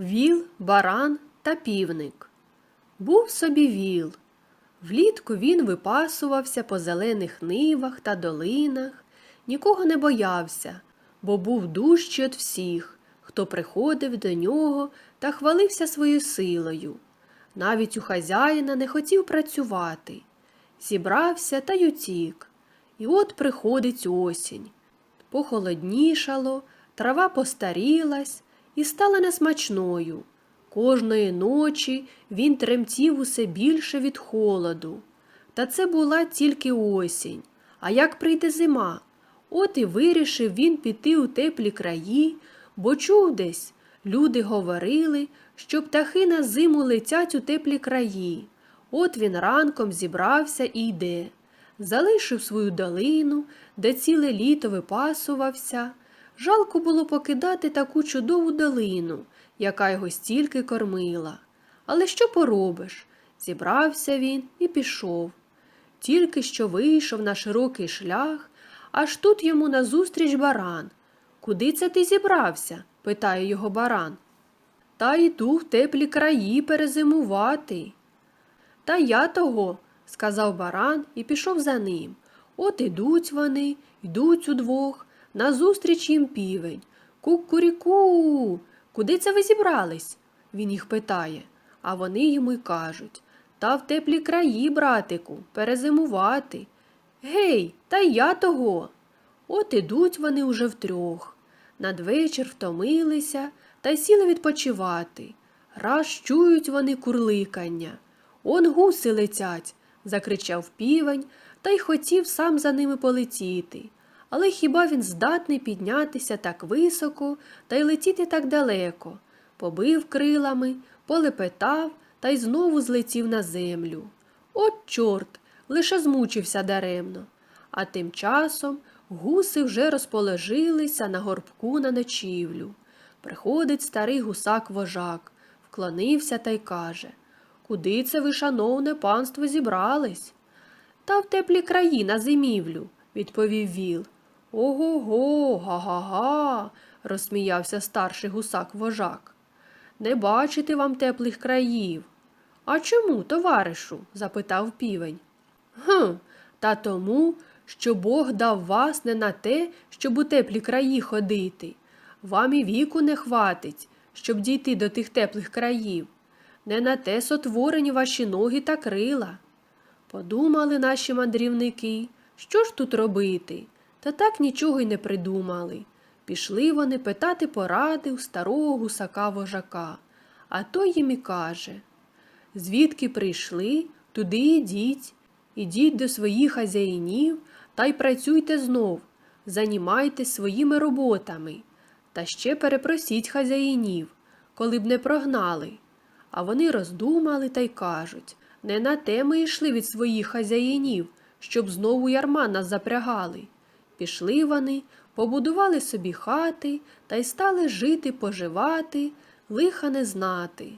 Віл, баран та півник. Був собі віл. Влітку він випасувався по зелених нивах та долинах, нікого не боявся, бо був дужчий від всіх, хто приходив до нього та хвалився своєю силою. Навіть у хазяїна не хотів працювати. Зібрався та й утік. І от приходить осінь. Похолоднішало, трава постарілась і стала несмачною. Кожної ночі він тремтів усе більше від холоду. Та це була тільки осінь. А як прийде зима? От і вирішив він піти у теплі краї, бо чув десь, люди говорили, що птахи на зиму летять у теплі краї. От він ранком зібрався і йде. Залишив свою долину, де ціле літо випасувався. Жалко було покидати таку чудову долину, яка його стільки кормила. Але що поробиш? Зібрався він і пішов. Тільки що вийшов на широкий шлях, аж тут йому назустріч баран. Куди це ти зібрався? питає його баран. Та йду в теплі краї перезимувати. Та я того, сказав баран і пішов за ним. От ідуть вони, йдуть удвох, назустріч їм півень. Кукуріку. Куди це ви зібрались? Він їх питає, а вони йому й кажуть Та в теплі краї, братику, перезимувати. Гей, та й я того. От ідуть вони уже втрьох. Надвечір втомилися та сіли відпочивати. Раз чують вони курликання. Он гуси летять, закричав півень та й хотів сам за ними полетіти. Але хіба він здатний піднятися так високо та й летіти так далеко? Побив крилами, полепетав та й знову злетів на землю. От чорт, лише змучився даремно. А тим часом гуси вже розположилися на горбку на ночівлю. Приходить старий гусак вожак, вклонився та й каже Куди це ви, шановне панство, зібрались? Та в теплі краї на зимівлю, відповів віл. Ого го, га-га-га, розсміявся старший гусак вожак. Не бачити вам теплих країв. А чому, товаришу? запитав півень. Гм, та тому, що Бог дав вас не на те, щоб у теплі краї ходити. Вам і віку не хватить, щоб дійти до тих теплих країв. Не на те сотворені ваші ноги та крила. Подумали наші мандрівники, що ж тут робити, та так нічого й не придумали. Пішли вони питати поради у старого гусака вожака, а той їм і каже Звідки прийшли, туди ідіть, ідіть до своїх хазяїнів та й працюйте знов, занімайтесь своїми роботами, та ще перепросіть хазяїнів, коли б не прогнали. А вони роздумали та й кажуть не на те ми йшли від своїх хазяїнів, щоб знову ярма нас запрягали. Пішли вони, побудували собі хати та й стали жити, поживати, лиха не знати.